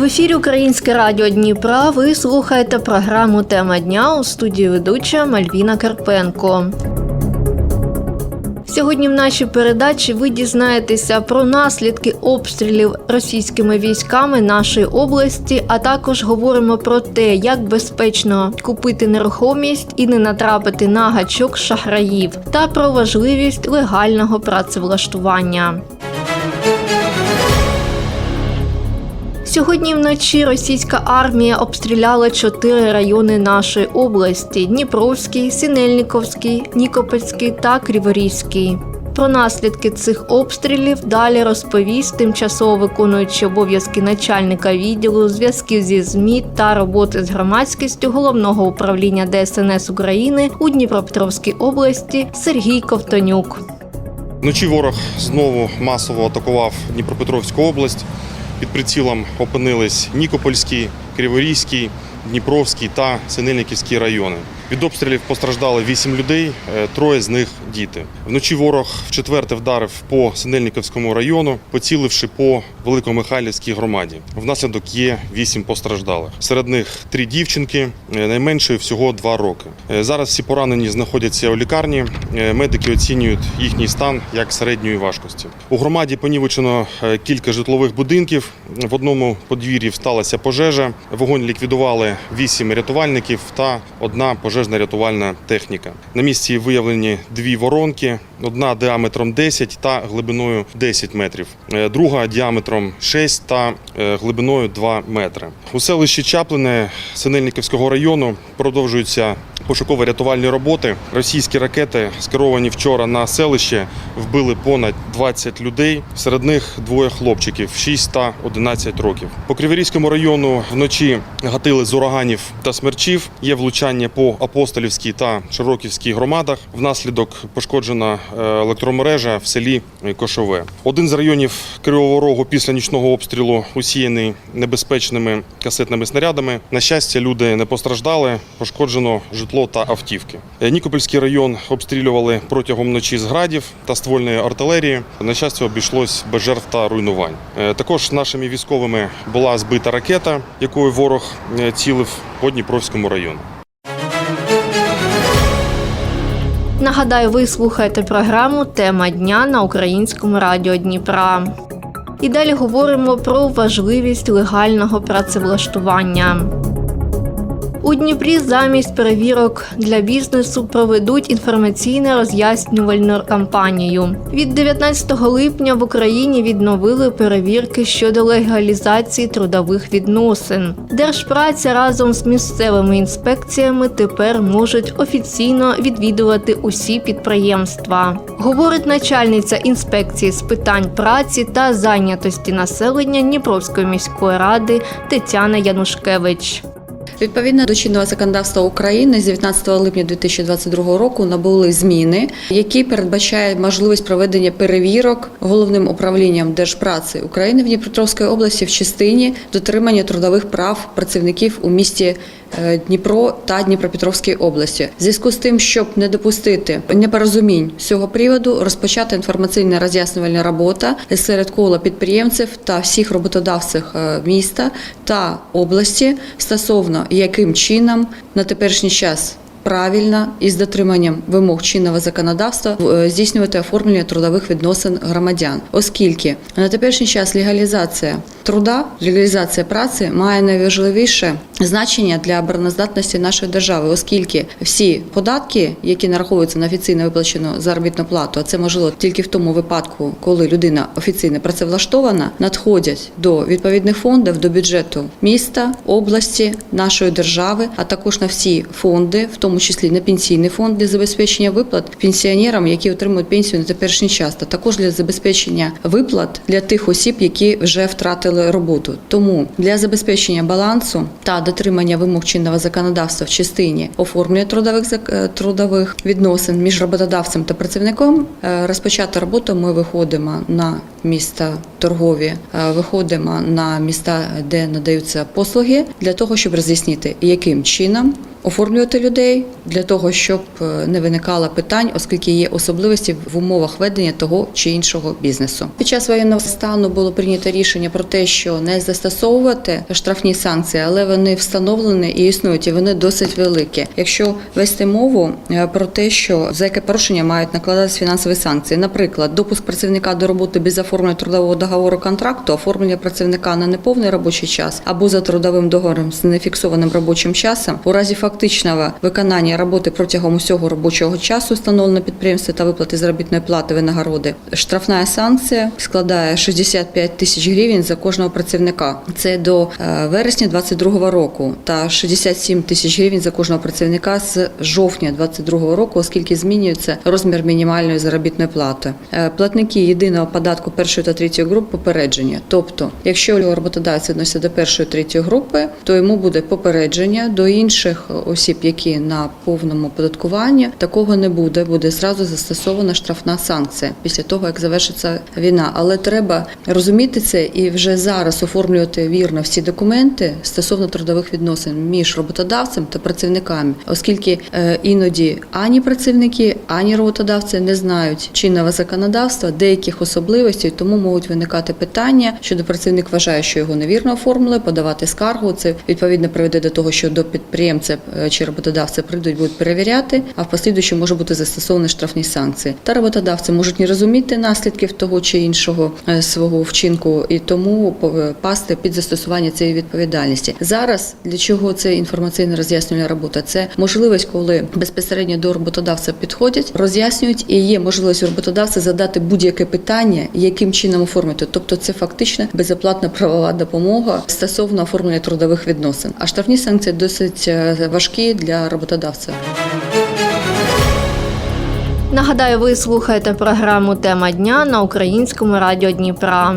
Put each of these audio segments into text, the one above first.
В ефірі Українське радіо Дніпра. Ви слухаєте програму Тема дня у студії ведуча Мальвіна Карпенко. Сьогодні в нашій передачі ви дізнаєтеся про наслідки обстрілів російськими військами нашої області, а також говоримо про те, як безпечно купити нерухомість і не натрапити на гачок шахраїв, та про важливість легального працевлаштування. Сьогодні вночі російська армія обстріляла чотири райони нашої області: Дніпровський, Синельниковський, Нікопольський та Криворізький. Про наслідки цих обстрілів далі розповість тимчасово виконуючий обов'язки начальника відділу зв'язків зі ЗМІ та роботи з громадськістю головного управління ДСНС України у Дніпропетровській області Сергій Ковтонюк. Вночі ворог знову масово атакував Дніпропетровську область. Під прицілом опинились Нікопольський, Криворізький, Дніпровський та Синельниківський райони. Від обстрілів постраждали 8 людей, е, троє з них діти. Вночі ворог вчетверте вдарив по Синельниковському району, поціливши по Великомихайлівській громаді. Внаслідок є 8 постраждалих. Серед них три дівчинки, е, найменшої всього 2 роки. Е, Зараз всі поранені знаходяться у лікарні. Медики оцінюють їхній стан як середньої важкості. У громаді понівечено кілька житлових будинків. В одному подвір'ї сталася пожежа. Вогонь ліквідували вісім рятувальників та одна пожежна рятувальна техніка. На місці виявлені дві воронки: одна діаметром 10 та глибиною 10 метрів, е, друга діаметром 6 та е, глибиною 2 метри. У селищі Чаплине Синельниківського району продовжуються пошуково-рятувальні роботи. Російські ракети, скеровані вчора на селище, вбили понад 20 людей. Серед них двоє хлопчиків 6 та 11 років. По Криворізькому району вночі гатили з ураганів та смерчів. Є влучання по Апостолівській та Широківській громадах. Внаслідок пошкоджена е, електромережа в селі Кошове. Один з районів Кривого Рогу після нічного обстрілу усіяний небезпечними касетними снарядами. На щастя, люди не постраждали. Пошкоджено житло та автівки. Е, Нікопольський район обстрілювали протягом ночі з градів та ствольної артилерії. На щастя, обійшлось без жертв та руйнувань. Е, Також нашими військовими була збита ракета, якою ворог е, цілив по Дніпровському району. Нагадаю, ви слухаєте програму Тема дня на українському радіо Дніпра. І далі говоримо про важливість легального працевлаштування. У Дніпрі замість перевірок для бізнесу проведуть інформаційно роз'яснювальну кампанію. Від 19 липня в Україні відновили перевірки щодо легалізації трудових відносин. Держпраця разом з місцевими інспекціями тепер можуть офіційно відвідувати усі підприємства. Говорить начальниця інспекції з питань праці та зайнятості населення Дніпровської міської ради Тетяна Янушкевич. Відповідно до чинного законодавства України з 19 липня 2022 року набули зміни, які передбачають можливість проведення перевірок головним управлінням Держпраці України в Дніпропетровській області в частині дотримання трудових прав працівників у місті Дніпро та Дніпропетровській області. В зв'язку з тим, щоб не допустити непорозумінь з цього приводу, розпочата інформаційна роз'яснювальна робота серед кола підприємців та всіх роботодавців е, міста та області стосовно яким чином на теперішній час. Правильно і з дотриманням вимог чинного законодавства е, здійснювати оформлення трудових відносин громадян, оскільки на теперішній час легалізація труда, легалізація праці має найважливіше значення для обороноздатності нашої держави, оскільки всі податки, які нараховуються на офіційно виплачену заробітну плату, а це можливо тільки в тому випадку, коли людина офіційно працевлаштована, надходять до відповідних фондів, до бюджету міста, області, нашої держави, а також на всі фонди, в тому числі на пенсійний фонд для забезпечення виплат пенсіонерам, які отримують пенсію на теперішній час, та також для забезпечення виплат для тих осіб, які вже втратили роботу. Тому для забезпечення балансу та дотримання вимог чинного законодавства в частині оформлення трудових е, трудових відносин між роботодавцем та працівником е, розпочати роботу. Ми виходимо на міста торгові, е, виходимо на міста, де надаються послуги, для того, щоб роз'яснити, яким чином оформлювати людей для того, щоб не виникало питань, оскільки є особливості в умовах ведення того чи іншого бізнесу. Під час воєнного стану було прийнято рішення про те, що не застосовувати штрафні санкції, але вони встановлені і існують, і вони досить великі. Якщо вести мову е, про те, що за яке порушення мають накладатися фінансові санкції, наприклад, допуск працівника до роботи без оформлення трудового договору контракту, оформлення працівника на неповний робочий час або за трудовим договором з нефіксованим робочим часом, у разі фактичного виконання роботи протягом усього робочого часу, встановлено підприємстві та виплати заробітної плати винагороди, штрафна санкція складає 65 тисяч гривень за кожного працівника. Це до е, вересня 2022 року та 67 тисяч гривень за кожного працівника з жовтня 2022 року, оскільки змінюється розмір мінімальної заробітної плати. Е, Платники єдиного податку першої та третьої груп попередження. Тобто, якщо роботодавець відноситься до першої третьої групи, то йому буде попередження до інших осіб, які на повному оподаткуванні, такого не буде. Буде зразу застосована штрафна санкція після того, як завершиться війна. Але треба розуміти це і вже зараз оформлювати вірно всі документи стосовно трудових відносин між роботодавцем та працівниками, оскільки е, іноді ані працівники, ані роботодавці не знають чинного законодавства, деяких особливостей, тому можуть виникати питання, щодо працівник вважає, що його невірно оформили, подавати скаргу. Це відповідно приведе до того, що до підприємця е, чи роботодавця прийдуть, будуть перевіряти, а в послідуючому може бути застосовані штрафні санкції. Та роботодавці можуть не розуміти наслідків того чи іншого е, свого вчинку і тому пов- пасти під застосування цієї відповідальності. Зараз для чого це інформаційна роз'яснювальна робота? Це можливість, коли безпосередньо до роботодавця підходять, роз'яснюють, і є можливість роботодавця задати будь-яке питання, яким чином оформити. Тобто, це фактично безоплатна правова допомога стосовно оформлення трудових відносин. А штрафні санкції досить е, важкі для роботодавця. Нагадаю, ви слухаєте програму Тема дня на українському радіо Дніпра.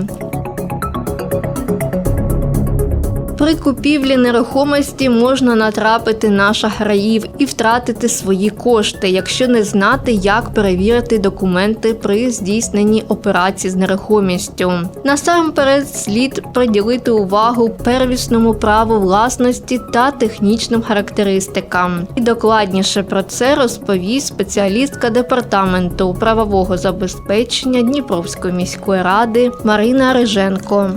При купівлі нерухомості можна натрапити на шахраїв і втратити свої кошти, якщо не знати, як перевірити документи при здійсненні операцій з нерухомістю. Насамперед слід приділити увагу первісному праву власності та технічним характеристикам. І докладніше про це розповість спеціалістка департаменту правового забезпечення Дніпровської міської ради Марина Риженко.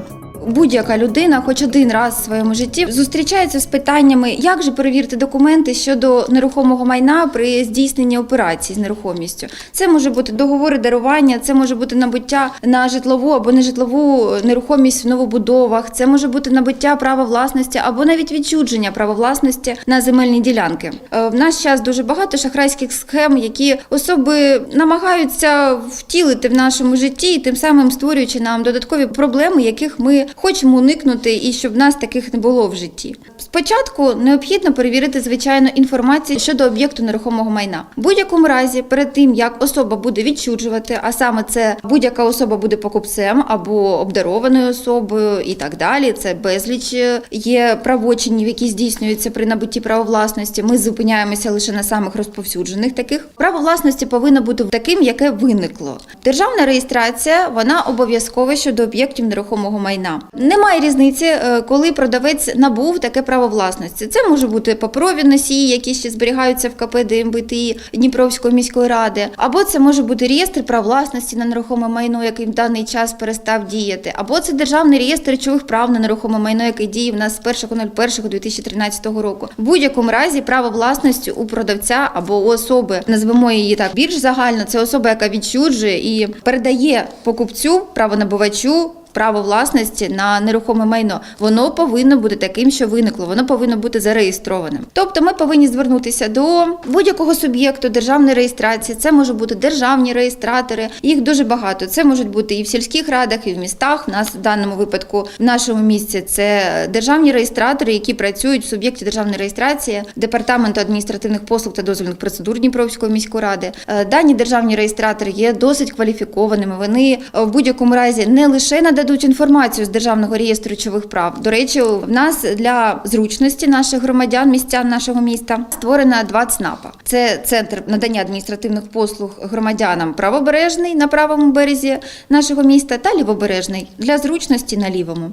Будь-яка людина, хоч один раз в своєму житті, зустрічається з питаннями, як же перевірити документи щодо нерухомого майна при здійсненні операцій з нерухомістю. Це може бути договори дарування, це може бути набуття на житлову або нежитлову нерухомість в новобудовах, це може бути набуття права власності або навіть відчудження права власності на земельні ділянки. Е, В наш час дуже багато шахрайських схем, які особи намагаються втілити в нашому житті, і тим самим створюючи нам додаткові проблеми, яких ми хочемо уникнути, і щоб нас таких не було в житті. Спочатку необхідно перевірити звичайно інформацію щодо об'єкту нерухомого майна. В будь-якому разі, перед тим як особа буде відчуджувати, а саме це будь-яка особа буде покупцем або обдарованою особою, і так далі. Це безліч е, є правочинів, які здійснюються при набутті права власності. Ми зупиняємося лише на самих розповсюджених таких. Право власності повинно бути таким, яке виникло. Державна реєстрація вона обов'язкова щодо об'єктів нерухомого майна. Немає різниці, е, коли продавець набув таке право власності. Це може бути паперові носії, які ще зберігаються в КП ДМБТІ Дніпровської міської ради, або це може бути реєстр прав власності на нерухоме майно, який в даний час перестав діяти, або це державний реєстр речових прав на нерухоме майно, який діє в нас з 1.01.2013 року. В будь-якому разі право власності у продавця або у особи, назвемо її так більш загально, це особа, яка відчуджує і передає покупцю, правонабувачу право власності на нерухоме майно. Воно повинно бути таким, що виникло, воно повинно бути зареєстрованим. Тобто ми повинні звернутися до будь-якого суб'єкту державної реєстрації. Це можуть бути державні реєстратори. Їх дуже багато. Це можуть бути і в сільських радах, і в містах. У нас в даному випадку в нашому місці це державні реєстратори, які працюють в суб'єкті державної реєстрації департаменту адміністративних послуг та дозвільних процедур Дніпровської міської ради. Е, Дані державні реєстратори є досить кваліфікованими. Вони е, в будь-якому разі не лише нададуть інформацію з державного реєстру речових прав. До речі, в нас для зручності наших громадян, містян нашого міста створена два ЦНАПа. Це центр надання адміністративних послуг громадянам правобережний на правому березі нашого міста та лівобережний для зручності на лівому.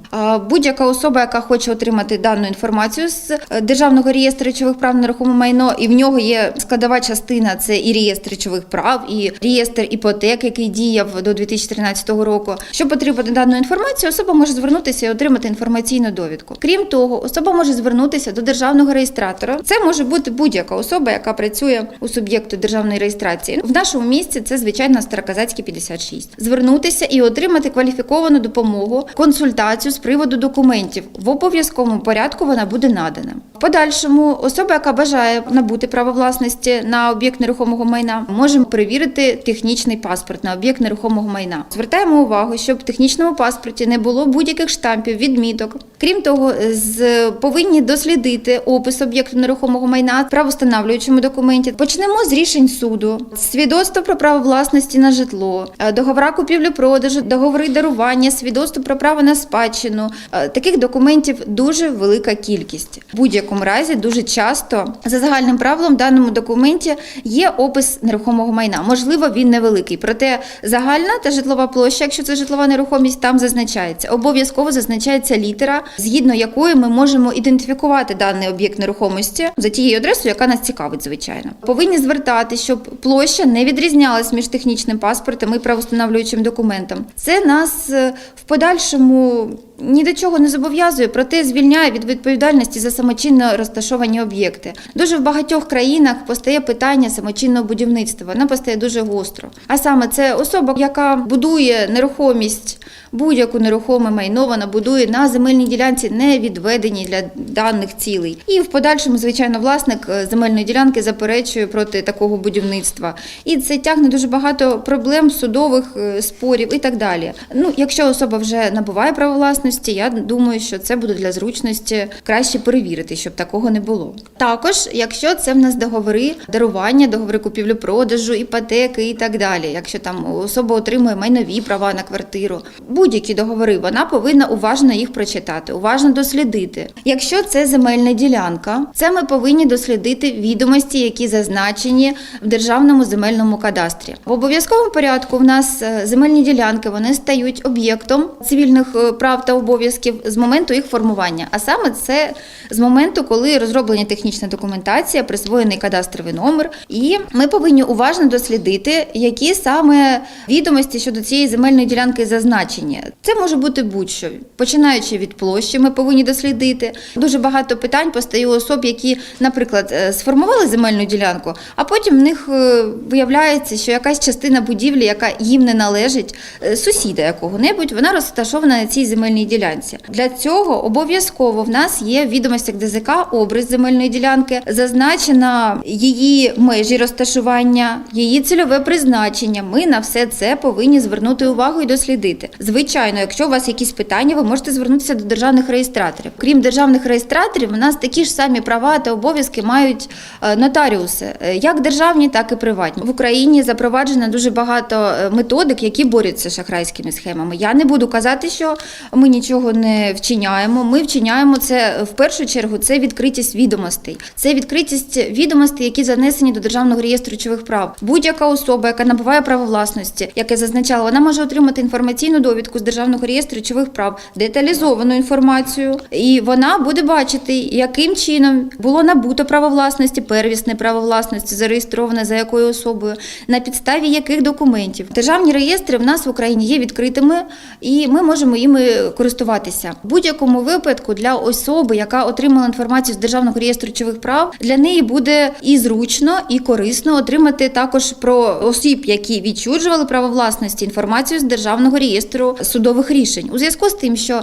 Будь-яка особа, яка хоче отримати дану інформацію з е, державного реєстру речових прав на нерухоме майно, і в нього є складова частина це і реєстр речових прав, і реєстр іпотек, який діяв до 2013 року. Щоб отримати дану інформацію, особа може звернутися і отримати інформаційну довідку. Крім того, особа може звернутися до державного реєстратора. Це може бути будь-яка особа, яка працює у суб'єкту державної реєстрації. В нашому місці це звичайно Староказацький 56. Звернутися і отримати кваліфіковану допомогу, консультацію з приводу документів. В обов'язковому порядку вона буде надана. В подальшому особа, яка бажає набути право власності на об'єкт нерухомого майна, може перевірити технічний паспорт на об'єкт нерухомого майна. Звертаємо увагу, щоб в технічному паспорті не було будь-яких штампів, відміток. Крім того, з повинні дослідити опис об'єкту нерухомого майна в правостановлюючому документі. Почнемо з рішень суду, свідоцтво про право власності на житло, е, договора купівлі-продажу, договори дарування, свідоцтво про право на спадщину. Е, Таких документів дуже велика кількість. В будь-якому разі дуже часто за загальним правилом в даному документі є опис нерухомого майна. Можливо, він невеликий, проте загальна та житлова площа, якщо це житлова нерухомість, там зазначається. Обов'язково зазначається літера, згідно якої ми можемо ідентифікувати даний об'єкт нерухомості за тією адресою, яка нас цікавить, звичайно. Повинні звертати, щоб площа не відрізнялась між технічним паспортом і правоустановлюючим документом. Це нас е, в подальшому ні до чого не зобов'язує, проте звільняє від відповідальності за самочинно розташовані об'єкти. Дуже в багатьох країнах постає питання самочинного будівництва. Воно постає дуже гостро. А саме це особа, яка будує нерухомість, будь-яку нерухоме майно, вона будує на земельній ділянці, не відведеній для даних цілей. І в подальшому, звичайно, власник е, земельної ділянки заперечує проти такого будівництва. І це тягне дуже багато проблем, судових е, спорів і так далі. Ну, якщо особа вже набуває право власності, я думаю, що це буде для зручності краще перевірити, щоб такого не було. Також, якщо це в нас договори дарування, договори купівлі-продажу, іпотеки і так далі. Якщо там особа отримує майнові права на квартиру, будь-які договори, вона повинна уважно їх прочитати, уважно дослідити. Якщо це земельна ділянка, це ми повинні дослідити відомості, які зазначені в державному земельному кадастрі. В обов'язковому порядку в нас е, земельні ділянки вони стають об'єктом цивільних е, прав та обов'язків з моменту їх формування. А саме це з моменту, коли розроблена технічна документація, присвоєний кадастровий номер, і ми повинні уважно дослідити, які саме відомості щодо цієї земельної ділянки зазначені. Це може бути будь-що, починаючи від площі, ми повинні дослідити. Дуже багато питань постає у особ, які, наприклад, е, сформували земельну ділянку, а потім в них е, виявляється, що якась частина будівлі, яка їм не належить, е, сусіда якого-небудь, вона розташована на цій земельній ділянці. Для цього обов'язково в нас є в відомостях ДЗК образ земельної ділянки, зазначена її межі розташування, її цільове призначення. Ми на все це повинні звернути увагу і дослідити. Звичайно, якщо у вас якісь питання, ви можете звернутися до державних реєстраторів. Крім державних реєстраторів, у нас такі ж самі права та обов'язки мають е, нотаріуси, е, як державні, так і приватні. В Україні запроваджено дуже багато е, методик, які борються з шахрайськими схемами. Я не буду казати, що ми нічого не вчиняємо. Ми вчиняємо це в першу чергу. Це відкритість відомостей, це відкритість відомостей, які занесені до державного реєстру речових прав. Будь-яка особа, яка набуває право власності, як я зазначала, вона може отримати інформаційну довідку з державного реєстру речових прав, деталізовану інформацію, і вона буде бачити, яким чином було набуто право власності, первісне право власності, зареєстроване за якою особою, на підставі яких документів. Державні реєстри в нас в Україні є відкритими, і ми можемо їми користуватися користуватися. В будь-якому випадку для особи, яка отримала інформацію з державного реєстру речових прав, для неї буде і зручно, і корисно отримати також про осіб, які відчужували право власності, інформацію з державного реєстру судових рішень. У зв'язку з тим, що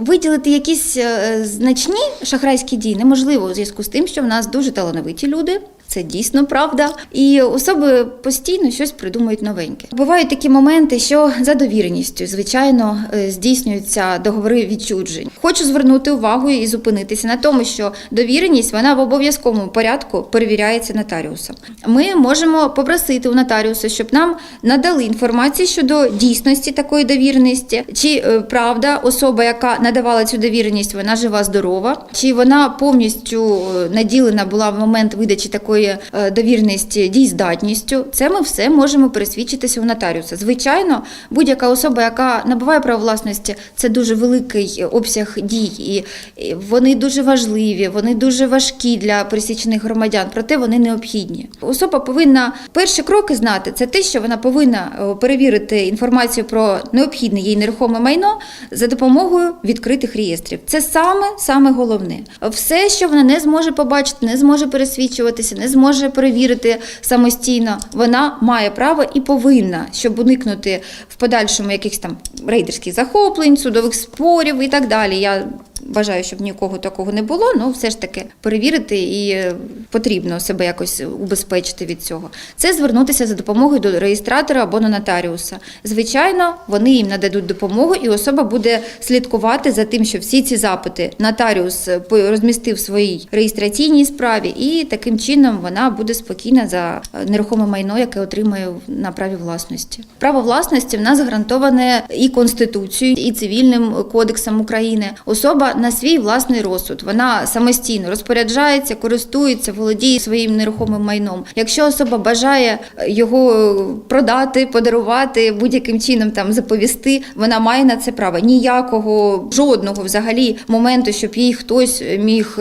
виділити якісь е, значні шахрайські дії неможливо у зв'язку з тим, що в нас дуже талановиті люди. Це дійсно правда, і особи постійно щось придумують новеньке. Бувають такі моменти, що за довіреністю, звичайно, е, здійснюються договори відчуджень. Хочу звернути увагу і зупинитися на тому, що довіреність вона в обов'язковому порядку перевіряється нотаріусом. Ми можемо попросити у нотаріуса, щоб нам надали інформацію щодо дійсності такої довіреності, чи е, правда особа, яка надавала цю довіреність, вона жива, здорова, чи вона повністю е, наділена була в момент видачі такої е, довіреності дійздатністю. Це ми все можемо пересвідчитися у нотаріуса. Звичайно, будь-яка особа, яка набуває право власності, це дуже великий обсяг дій, і і вони дуже важливі, вони дуже важкі для пересічених громадян, проте вони необхідні. Особа повинна перші кроки знати. Це те, що вона повинна е, перевірити інформацію про необхідне їй нерухоме майно за допомогою відкритих реєстрів. Це саме саме головне. Все, що вона не зможе побачити, не зможе пересвідчуватися, не зможе перевірити самостійно. Вона має право і повинна, щоб уникнути в подальшому якихось там рейдерських захоплень, судових спорів і так далі. Я Бажаю, щоб нікого такого не було, але все ж таки перевірити і е, потрібно себе якось убезпечити від цього. Це звернутися за допомогою до реєстратора або до нотаріуса. Звичайно, вони їм нададуть допомогу, і особа буде слідкувати за тим, що всі ці запити нотаріус е, розмістив в своїй реєстраційній справі, і таким чином вона буде спокійна за е, нерухоме майно, яке отримує на праві власності. Право власності в нас гарантоване і Конституцією, і цивільним кодексом України. Особа на свій власний розсуд. Вона самостійно розпоряджається, користується, володіє своїм нерухомим майном. Якщо особа бажає його продати, подарувати, будь-яким чином там заповісти, вона має на це право. Ніякого жодного взагалі моменту, щоб їй хтось міг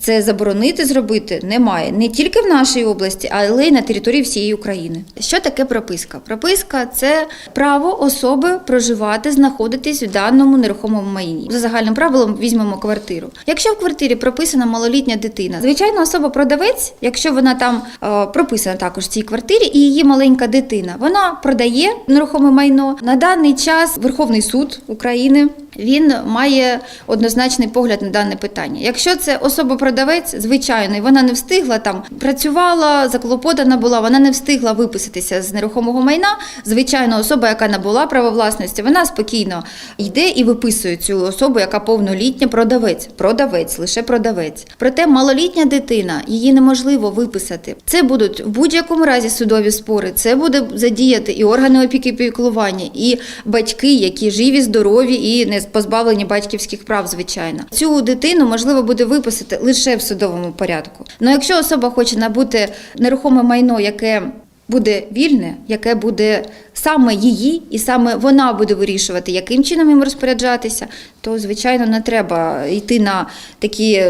це заборонити зробити, немає не тільки в нашій області, але й на території всієї України. Що таке прописка? Прописка це право особи проживати, знаходитись у даному нерухомому майні. За загальним правилом візьмемо квартиру. Якщо в квартирі прописана малолітня дитина, звичайно, особа-продавець, якщо вона там е, прописана також в цій квартирі, і її маленька дитина, вона продає нерухоме майно. На даний час Верховний суд України він має однозначний погляд на дане питання. Якщо це особа-продавець, звичайно, вона не встигла там працювала, заклопотана була, вона не встигла виписатися з нерухомого майна. Звичайно, особа, яка набула право власності, вона спокійно йде і виписує цю особу, яка повнолітня продавець. Продавець, лише продавець. Проте малолітня дитина, її неможливо виписати. Це будуть в будь-якому разі судові спори. Це буде задіяти і органи опіки піклування, і батьки, які живі, здорові і не позбавлені батьківських прав, звичайно. Цю дитину можливо буде виписати лише в судовому порядку. Ну якщо особа хоче набути нерухоме майно, яке буде вільне, яке буде саме її, і саме вона буде вирішувати, яким чином їм розпоряджатися, то звичайно не треба йти на такі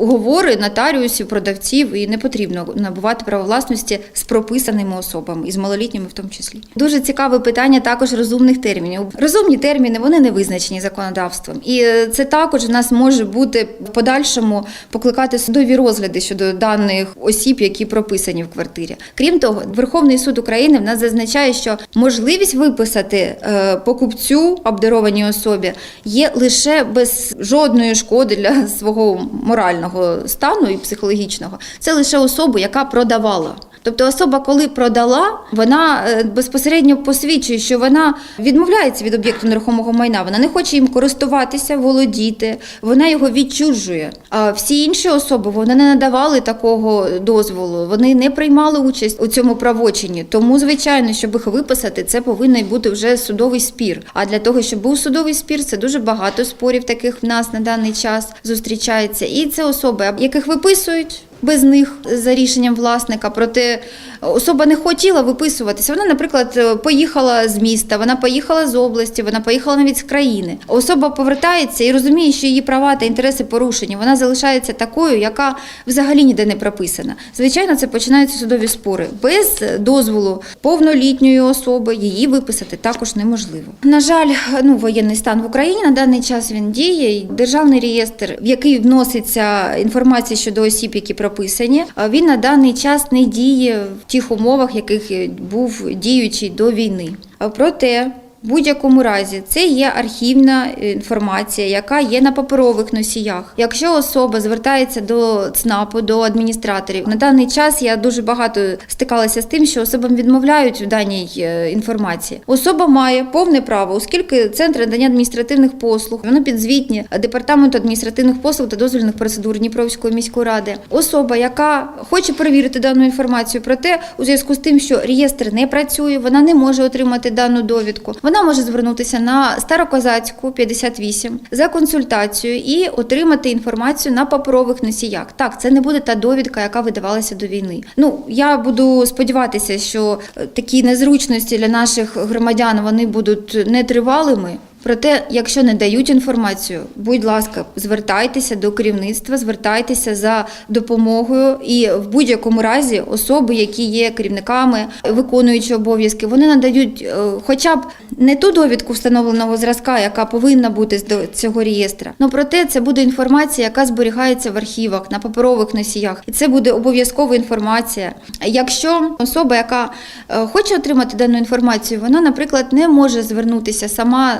уговори нотаріусів, продавців, і не потрібно набувати право власності з прописаними особами, і з малолітніми в тому числі. Дуже цікаве питання також розумних термінів. Розумні терміни вони не визначені законодавством, і е, це також в нас може бути в подальшому покликати судові розгляди щодо даних осіб, які прописані в квартирі. Крім того, Верховний суд України в нас зазначає, що можливість виписати е, покупцю обдарованій особі є лише без жодної шкоди для свого морального стану і психологічного. Це лише особа, яка продавала. Тобто особа, коли продала, вона е, безпосередньо посвідчує, що вона відмовляється від об'єкту нерухомого майна. Вона не хоче їм користуватися, володіти, вона його відчужує. А всі інші особи вони не надавали такого дозволу, вони не приймали участь у цьому правочині. Тому, звичайно, щоб їх виписати, це повинен бути вже судовий спір. А для того, щоб був судовий спір, це дуже багато спорів таких в нас на даний час зустрічається. І це особи, яких виписують. Без них за рішенням власника. Проте особа не хотіла виписуватися. Вона, наприклад, поїхала з міста, вона поїхала з області, вона поїхала навіть з країни. Особа повертається і розуміє, що її права та інтереси порушені. Вона залишається такою, яка взагалі ніде не прописана. Звичайно, це починаються судові спори. Без дозволу повнолітньої особи її виписати також неможливо. На жаль, ну воєнний стан в Україні на даний час він діє. Державний реєстр, в який вноситься інформація щодо осіб, які прописані, він на даний час не діє в тих умовах, яких був діючий до війни. Проте в будь-якому разі це є архівна інформація, яка є на паперових носіях. Якщо особа звертається до ЦНАПу, до адміністраторів, на даний час я дуже багато стикалася з тим, що особам відмовляють в даній е, інформації. Особа має повне право, оскільки центр надання адміністративних послуг, воно підзвітні департаменту адміністративних послуг та дозвільних процедур Дніпровської міської ради. Особа, яка хоче перевірити дану інформацію, проте у зв'язку з тим, що реєстр не працює, вона не може отримати дану довідку. Вона може звернутися на Старокозацьку 58 за консультацією і отримати інформацію на паперових носіях. Так, це не буде та довідка, яка видавалася до війни. Ну я буду сподіватися, що е, такі незручності для наших громадян вони будуть нетривалими. Проте, якщо не дають інформацію, будь ласка, звертайтеся до керівництва, звертайтеся за допомогою. І в будь-якому разі особи, які є керівниками, виконуючи обов'язки, вони надають е, хоча б не ту довідку встановленого зразка, яка повинна бути до цього реєстра. Ну проте це буде інформація, яка зберігається в архівах на паперових носіях, і це буде обов'язкова інформація. Якщо особа, яка е, хоче отримати дану інформацію, вона, наприклад, не може звернутися сама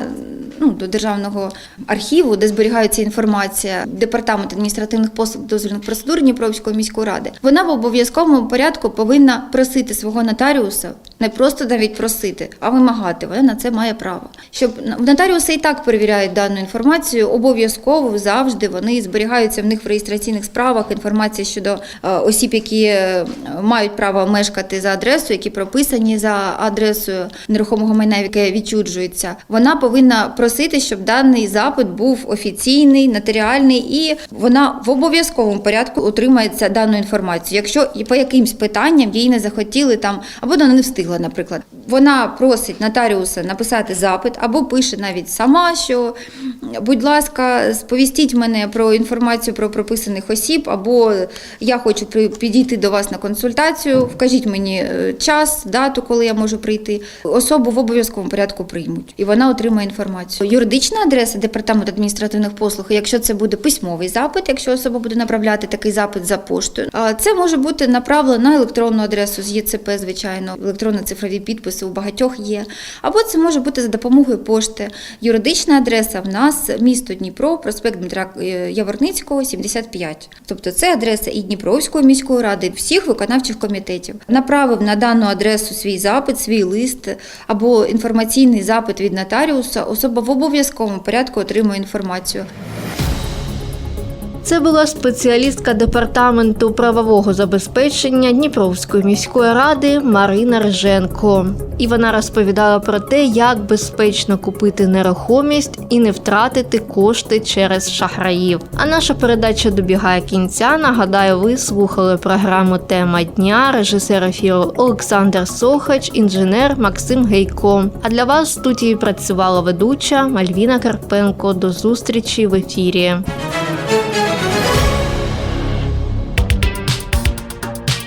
ну, до державного архіву, де зберігається інформація, департамент адміністративних послуг дозвільних процедур Дніпровської міської ради, вона в обов'язковому порядку повинна просити свого нотаріуса, не просто навіть просити, а вимагати. Вона на це має право. Щоб нотаріуси і так перевіряють дану інформацію, обов'язково завжди вони зберігаються в них в реєстраційних справах. Інформація щодо е, осіб, які е, мають право мешкати за адресою, які прописані за адресою нерухомого майна, яке відчуджується. Вона повинна просити, щоб даний запит був офіційний, нотаріальний, і вона в обов'язковому порядку отримається дану інформацію. Якщо і по якимсь питанням їй не захотіли там, або не встигла, наприклад, вона просить нотаріуса написати запит, або пише навіть сама, що будь ласка, сповістіть мене про інформацію про прописаних осіб, або я хочу підійти до вас на консультацію, вкажіть мені е, час, дату, коли я можу прийти. Особу в обов'язковому порядку приймуть, і вона отримає інформацію. Юридична адреса департамент адміністративних послуг, якщо це буде письмовий запит, якщо особа буде направляти такий запит за поштою, це може бути направлено на електронну адресу з ЄЦП, звичайно, електронно-цифрові підписи у багатьох є. Або це може бути за допомогою пошти. Юридична адреса в нас місто Дніпро, проспект Дмитра е, Яворницького, 75. Тобто це адреса і Дніпровської міської ради, і всіх виконавчих комітетів. Направив на дану адресу свій запит, свій лист або інформаційний запит від нотаріуса, особа в обов'язковому порядку отримує інформацію. Це була спеціалістка департаменту правового забезпечення Дніпровської міської ради Марина Рженко. І вона розповідала про те, як безпечно купити нерухомість і не втратити кошти через шахраїв. А наша передача добігає кінця. Нагадаю, ви слухали програму Тема дня, режисер ефіру Олександр Сохач, інженер Максим Гейко. А для вас в студії працювала ведуча Мальвіна Карпенко. До зустрічі в ефірі.